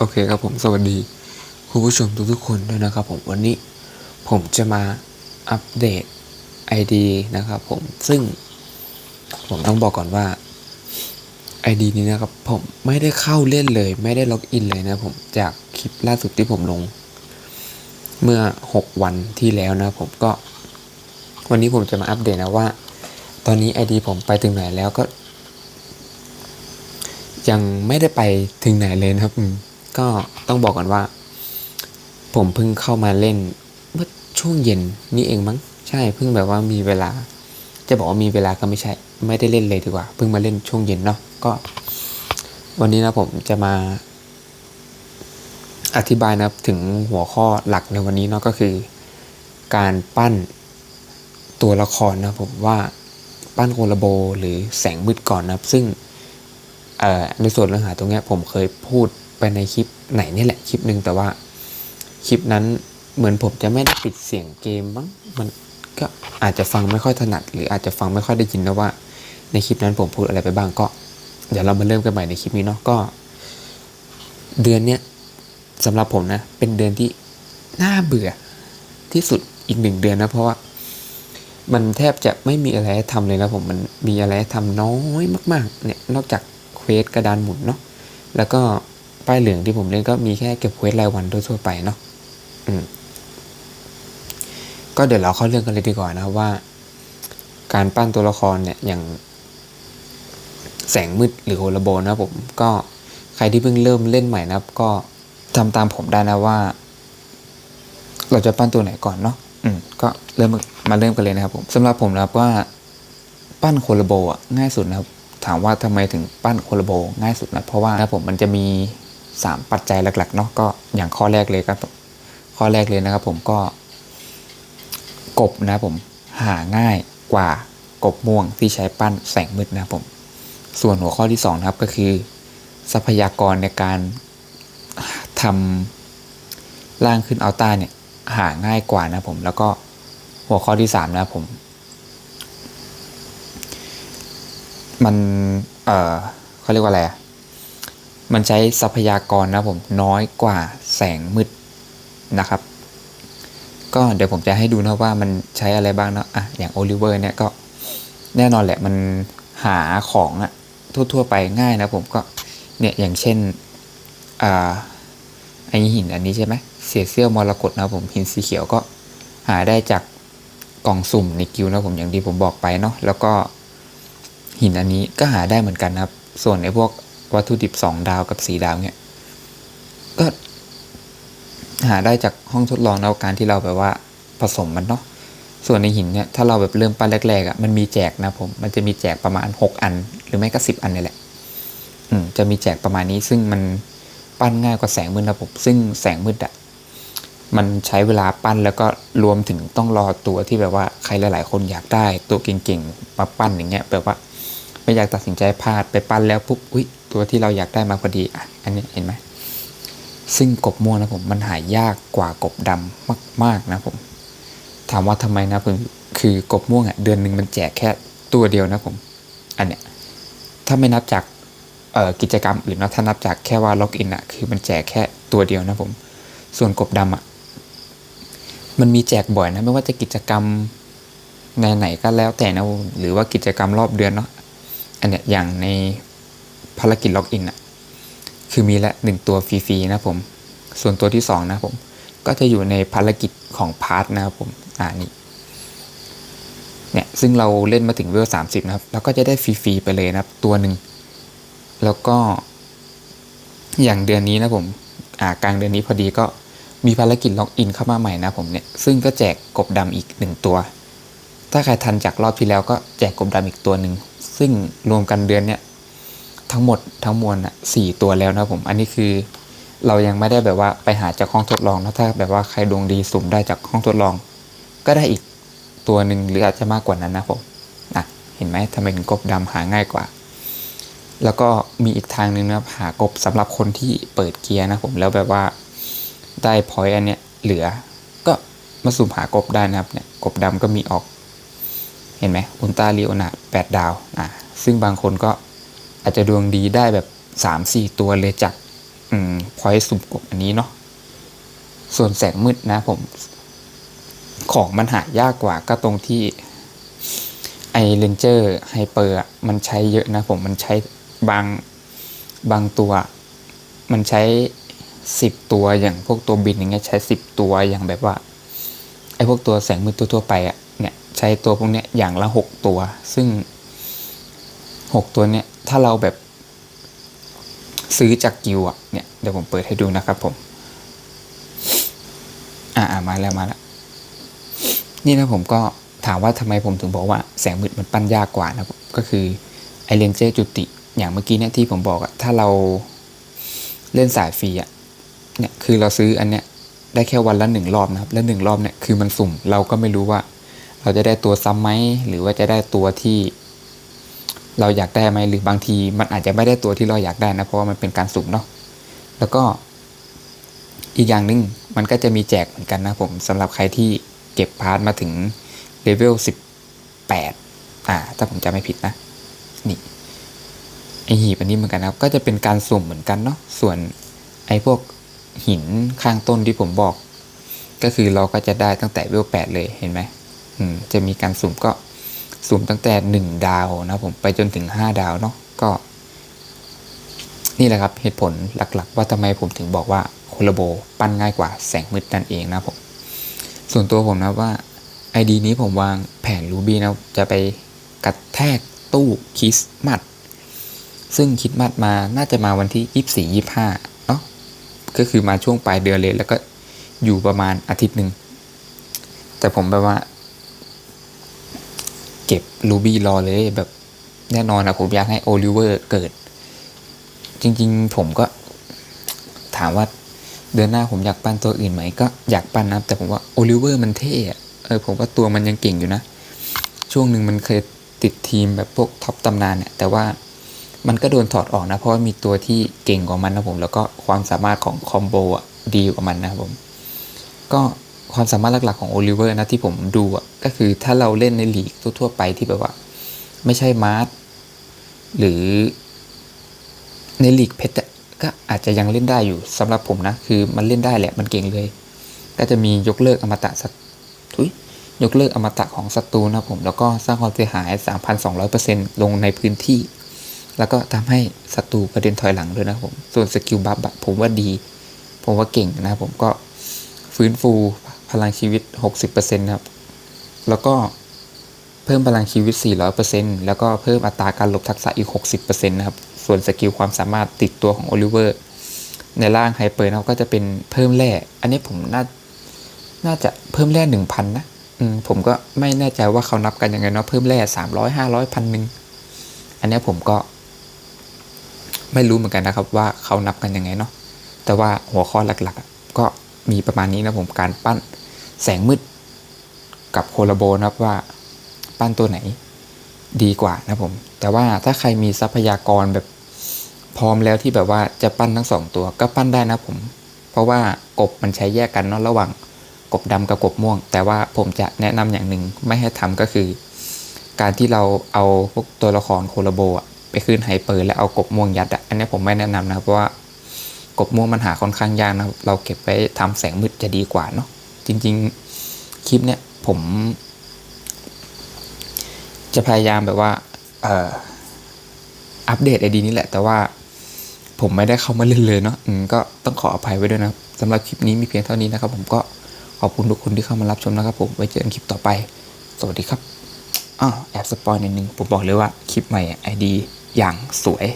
โอเคครับผมสวัสดีคุณผู้ชมทุกๆคนด้วยนะครับผมวันนี้ผมจะมาอัปเดต ID นะครับผมซึ่งผมต้องบอกก่อนว่า ID นี้นะครับผมไม่ได้เข้าเล่นเลย ไม่ได้ล็อกอินเลยนะผมจากคลิปล่าสุดที่ผมลง เมื่อ 6 วันที่แล้วนะผมก็ วันนี้ผมจะมาอัปเดตนะว่า ตอนนี้ ID ผมไปถึงไหนแล้วก็ ยังไม่ได้ไปถึงไหนเลยนะครับ ก็ต้องบอกก่อนว่า ผมเพิ่งเข้ามาเล่นเมื่อช่วงเย็นนี่เองมั้งใช่เพิ่งแบบว่ามีเวลา จะบอกว่ามีเวลาก็ไม่ใช่ ไม่ได้เล่นเลยดีกว่า เพิ่งมาเล่นช่วงเย็นเนาะก็ วันนี้นะผมจะมา อธิบายนะถึงหัวข้อหลักในวันนี้เนาะก็คือ การปั้นตัวละครนะผมว่าปั้นโคลโบหรือแสงมืดก่อนนะครับ ซึ่งในส่วนเรื่องหาตรงนี้ผมเคยพูด ไปในคลิปไหนนี่แหละคลิปหนึ่งแต่ว่าคลิปนั้นเหมือนผมจะไม่ได้ปิดเสียงเกมมั้งมันก็อาจจะฟังไม่ค่อยถนัด หรืออาจจะฟังไม่ค่อยได้ยินนะว่า ในคลิปนั้นผมพูดอะไรไปบ้างก็ เดี๋ยวเรามาเริ่มกันใหม่ในคลิปนี้เนาะก็ เดือนเนี้ยสำหรับผมนะ เป็นเดือนที่น่าเบื่อที่สุดอีกหนึ่งเดือนนะเพราะว่ามันแทบจะไม่มีอะไรให้ทำเลยนะผมมันมีอะไรให้ทำน้อยมาก ๆ เนี่ยนอกจากเควสกระดานหมุนเนาะแล้วก็ ป้ายเหลืองที่ผมเล่นก็มีแค่เก็บเควสรายวันทั่วๆไปเนาะอืมก็เดี๋ยวเราเข้าเรื่องกันเลยดีกว่านะครับว่า การปั้นตัวละครเนี่ยอย่าง แสงมืดหรือโฮลโบนะครับผมก็ใครที่เพิ่งเริ่มเล่นใหม่นะครับ ก็ทำตามผมได้นะว่า เราจะปั้นตัวไหนก่อนเนาะอืมก็เริ่มมาเริ่มกันเลยนะครับ ผมสำหรับผมนะครับว่า ปั้นโคลโบอะง่ายสุดนะครับ ถามว่าทำไมถึงปั้นโคลโบง่ายสุดนะเพราะว่านะผมมันจะมี สามปัจจัยหลักๆเนาะก็อย่างข้อแรกเลยครับข้อแรกเลยนะครับผมก็ กบนะผมหาง่ายกว่ากบม่วงที่ใช้ปั้นแสงมืดนะผมส่วนหัวข้อที่สองนะครับก็คือ ทรัพยากรในการทำร่างขึ้นอัลต้าเนี่ยหาง่ายกว่านะผมแล้วก็หัวข้อที่สามนะผมมัน เออเขาเรียกว่าอะไรอะ มันใช้ทรัพยากรนะผมน้อยกว่าแสงมืดนะครับ ก็เดี๋ยวผมจะให้ดูนะว่ามันใช้อะไรบ้างเนาะอะอย่างโอลิเวอร์เนี่ยก็แน่นอนแหละมันหาของอะทั่วๆไปง่ายนะผมก็เนี่ยอย่างเช่นอ่าไอหินอันนี้ใช่ไหมเสียเซี่ยวมรกตนะผมหินสีเขียวก็หาได้จากกล่องสุ่มในกิวนะผมอย่างที่ผมบอกไปเนาะแล้วก็หินอันนี้ก็หาได้เหมือนกันนะครับ ส่วนไอพวก วัตถุดิบ2ดาวกับ4ดาวเนี่ยก็หาได้จากห้องทดลองแล้วการที่เราแบบว่าผสมมันเนาะส่วนในหินเนี่ยถ้าเราแบบเริ่มปั้นแรกๆอะ่ะมันมีแจกนะผมมันจะมีแจกประมาณ 6 อัน หรือไม่ก็สิอันนี่แหละ อืมจะมีแจกประมาณนี้ซึ่งมันปั้นง่ายกว่าแสงมืดนะผมซึ่งแสงมืดอะ่ะมันใช้เวลาปั้นแล้วก็รวมถึงต้องรอตัวที่แบบว่าใครหลาย ๆ คนอยากได้ตัวเก่งๆมาปั้นอย่างเงี้ยแบบว่า ไม่อยากตัดสินใจพลาดไปปั้นแล้วปุ๊บอุ้ย ตัวที่เราอยากได้มาพอดีอะอันนี้เห็นไหมซึ่งกบม่วงนะผมมันหายากกว่ากบดำมาก ๆนะผม ถามว่าทำไมนะผมคือกบม่วงอะเดือนหนึ่งมันแจกแค่ตัวเดียวนะผมอันเนี้ยถ้าไม่นับจากกิจกรรมอื่นนะถ้านับจากแค่ว่าล็อกอินอะคือมันแจกแค่ตัวเดียวนะผม ส่วนกบดำอะมันมีแจกบ่อยนะไม่ว่าจะกิจกรรมในไหนก็แล้วแต่นะหรือว่ากิจกรรมรอบเดือนเนาะอันเนี้ยอย่างใน ภารกิจล็อกอินอะคือมีละหนึ่งตัวฟรีๆนะผม ส่วนตัวที่สองนะผม ก็จะอยู่ในภารกิจของพาร์ทนะครับผม อ่านี่เนี่ยซึ่งเราเล่นมาถึงเวลสามสิบนะครับเราก็จะได้ฟรีๆไปเลยนะครับ ตัวหนึ่งแล้วก็อย่างเดือนนี้นะผม อ่ากลางเดือนนี้พอดีก็มีภารกิจล็อกอินเข้ามาใหม่นะผมเนี่ย ซึ่งก็แจกกบดำอีกหนึ่งตัว ถ้าใครทันจากรอบที่แล้วก็แจกกบดำอีกตัวหนึ่ง ซึ่งรวมกันเดือนเนี้ย ทั้งหมดทั้งมวลอะสี่ตัวแล้วนะผม อันนี้คือ เรายังไม่ได้แบบว่าไปหาจากห้องทดลองนะถ้าแบบว่าใครดวงดีสุ่มได้จากห้องทดลอง ก็ได้อีกตัวหนึ่งหรืออาจจะมากกว่านั้นนะผมอะเห็นไหมทำไมถึงกบดำหาง่ายกว่า แล้วก็มีอีกทางหนึ่งนะครับหากบสำหรับคนที่เปิดเกียร์นะผมแล้วแบบว่าได้พอยต์อันเนี้ยเหลือ ก็มาสุ่มหากบได้นะครับเนี่ยกบดำก็มีออก เห็นไหมอุลตราลีโอนาแปดดาวอะซึ่งบางคนก็ อาจจะดวงดีได้แบบ 3-4 ตัวเลยจากอืมพอยสุ่มกบอันนี้เนาะส่วนแสงมืดนะผม ของมันหายากกว่าก็ตรงที่ไอเลนเจอร์ไฮเปอร์มันใช้เยอะนะผมมันใช้บางบางตัว มันใช้สิบตัวอย่างพวกตัวบินอย่างเงี้ยใช้สิบตัวอย่างแบบว่าไอพวกตัวแสงมืดตัวทั่วไปอะเนี่ยใช้ตัวพวกเนี้ยอย่างละหกตัว ซึ่งหกตัวเนี้ย ถ้าเราแบบซื้อจากกิวอะเนี่ยเดี๋ยวผมเปิดให้ดูนะครับผม อ่ามาแล้วมาแล้ว นี่นะผมก็ถามว่าทำไมผมถึงบอกว่าแสงมืดมันปั้นยากกว่านะก็คือไอเลนเจอร์จุติ อย่างเมื่อกี้เนี่ยที่ผมบอกอะถ้าเราเล่นสายฟรีอะเนี่ยคือเราซื้ออันเนี้ยได้แค่วันละหนึ่งรอบนะครับ แล้วหนึ่งรอบเนี่ยคือมันสุ่มเราก็ไม่รู้ว่า เราจะได้ตัวซ้ำไหมหรือว่าจะได้ตัวที่ เราอยากได้ไหมหรือบางทีมันอาจจะไม่ได้ตัวที่เราอยากได้นะเพราะว่ามันเป็นการสุ่มเนาะแล้วก็อีกอย่างหนึ่งมันก็จะมีแจกเหมือนกันนะผมสำหรับใครที่เก็บพาร์ทมาถึงเลเวลสิบแปดอ่า ถ้าผมจำไม่ผิดนะ นี่ไอหีบอันนี้เหมือนกันนะครับ ก็จะเป็นการสุ่มเหมือนกันเนาะส่วนไอพวกหินข้างต้นที่ผมบอก ก็คือเราก็จะได้ตั้งแต่เลเวลแปดเลยเห็นไหมอืมจะมีการสุ่มก็ สุ่มตั้งแต่หนึ่งดาวนะผมไปจนถึงห้าดาวเนาะก็ นี่แหละครับเหตุผลหลักๆ ว่าทำไมผมถึงบอกว่าโคลโบปั้นง่ายกว่าแสงมืดนั่นเองนะผมส่วนตัวผมนะว่า ID นี้ผมวางแผนรูบี้นะจะไปกระแทกตู้คริสต์มาสซึ่งคริสต์มาสมาน่าจะมาวันที่ยี่สี่ยี่ห้าเนาะก็คือมาช่วงปลายเดือนเลย แล้วก็อยู่ประมาณอาทิตย์หนึ่งแต่ผมแบบว่า เก็บรูบี้รอเลยแบบแน่นอนนะผมอยากให้โอลิเวอร์เกิด จริงๆผมก็ถามว่าเดือนหน้าผมอยากปั้นตัวอื่นไหมก็อยากปั้นนะแต่ผมว่าโอลิเวอร์มันเท่เออผมว่าตัวมันยังเก่งอยู่นะ ช่วงหนึ่งมันเคยติดทีมแบบพวกท็อปตำนานเนี่ยแต่ว่ามันก็โดนถอดออกนะ เพราะว่ามีตัวที่เก่งกว่ามันนะผม แล้วก็ความสามารถของคอมโบอะดีกว่ามันนะผม ก็ ความสามารถหลักๆของโอลิเวอร์นะที่ผมดูอะก็คือถ้าเราเล่นในลีกทั่วๆไปที่แบบว่า ไม่ใช่มาร์ทหรือในลีกเพชรก็อาจจะยังเล่นได้อยู่สำหรับผมนะ คือมันเล่นได้แหละมันเก่งเลย ก็จะมียกเลิกอมตะสักทุยยกเลิกอมตะของศัตรูนะผม แล้วก็สร้างความเสียหาย 3,200%ลงในพื้นที่ แล้วก็ทำให้ศัตรูกระเด็นถอยหลังด้วยนะผมส่วนสกิลบัฟผมว่าดี ผมว่าเก่งนะผมก็ฟื้นฟู พลังชีวิต 60%นะครับ แล้วก็เพิ่มพลังชีวิต 400%แล้วก็เพิ่มอัตราการหลบทักษะอีก 60%นะครับ ส่วนสกิลความสามารถติดตัวของโอลิเวอร์ในร่างไฮเปอร์นะครับก็จะเป็นเพิ่มแร่ อันนี้ผมน่า น่าจะเพิ่มแร่หนึ่งพันนะ อืม ผมก็ไม่แน่ใจว่าเขานับกันยังไงเนาะ เพิ่มแร่สามร้อยห้าร้อยพันหนึ่ง อันนี้ผมก็ ไม่รู้เหมือนกันนะครับ ว่าเขานับกันยังไงเนาะ แต่ว่าหัวข้อหลักๆ มีประมาณนี้นะผมการปั้นแสงมืดกับโคลาโบนะครับว่าปั้นตัวไหนดีกว่านะผม แต่ว่าถ้าใครมีทรัพยากรแบบพร้อมแล้วที่แบบว่าจะปั้นทั้งสองตัวก็ปั้นได้นะผม เพราะว่ากบมันใช้แยกกันเนาะระหว่างกบดำกับกบม่วง แต่ว่าผมจะแนะนำอย่างหนึ่งไม่ให้ทำก็คือ การที่เราเอาพวกตัวละครโคลาโบไปขึ้นไฮเปอร์แล้วเอากบม่วงยัดอะอันนี้ผมไม่แนะนำนะเพราะว่า กบม่วงมันหาค่อนข้างยากนะเราเก็บไว้ทำแสงมืดจะดีกว่าเนาะจริง ๆคลิปเนี้ยผม จะพยายามแบบว่าเอ่อัปเดตไอดีนี้แหละ แต่ว่าผมไม่ได้เข้ามาเล่นเลยเนาะก็ต้องขออภัยไว้ด้วยนะสำหรับคลิปนี้มีเพียงเท่านี้นะครับ ผมก็ขอบคุณทุกคนที่เข้ามารับชมนะครับ ผมไว้เจอกันคลิปต่อไป สวัสดีครับอ้าแอบสปอยนิดนึงผมบอกเลยว่าคลิปใหม่ไอดีอย่างสวย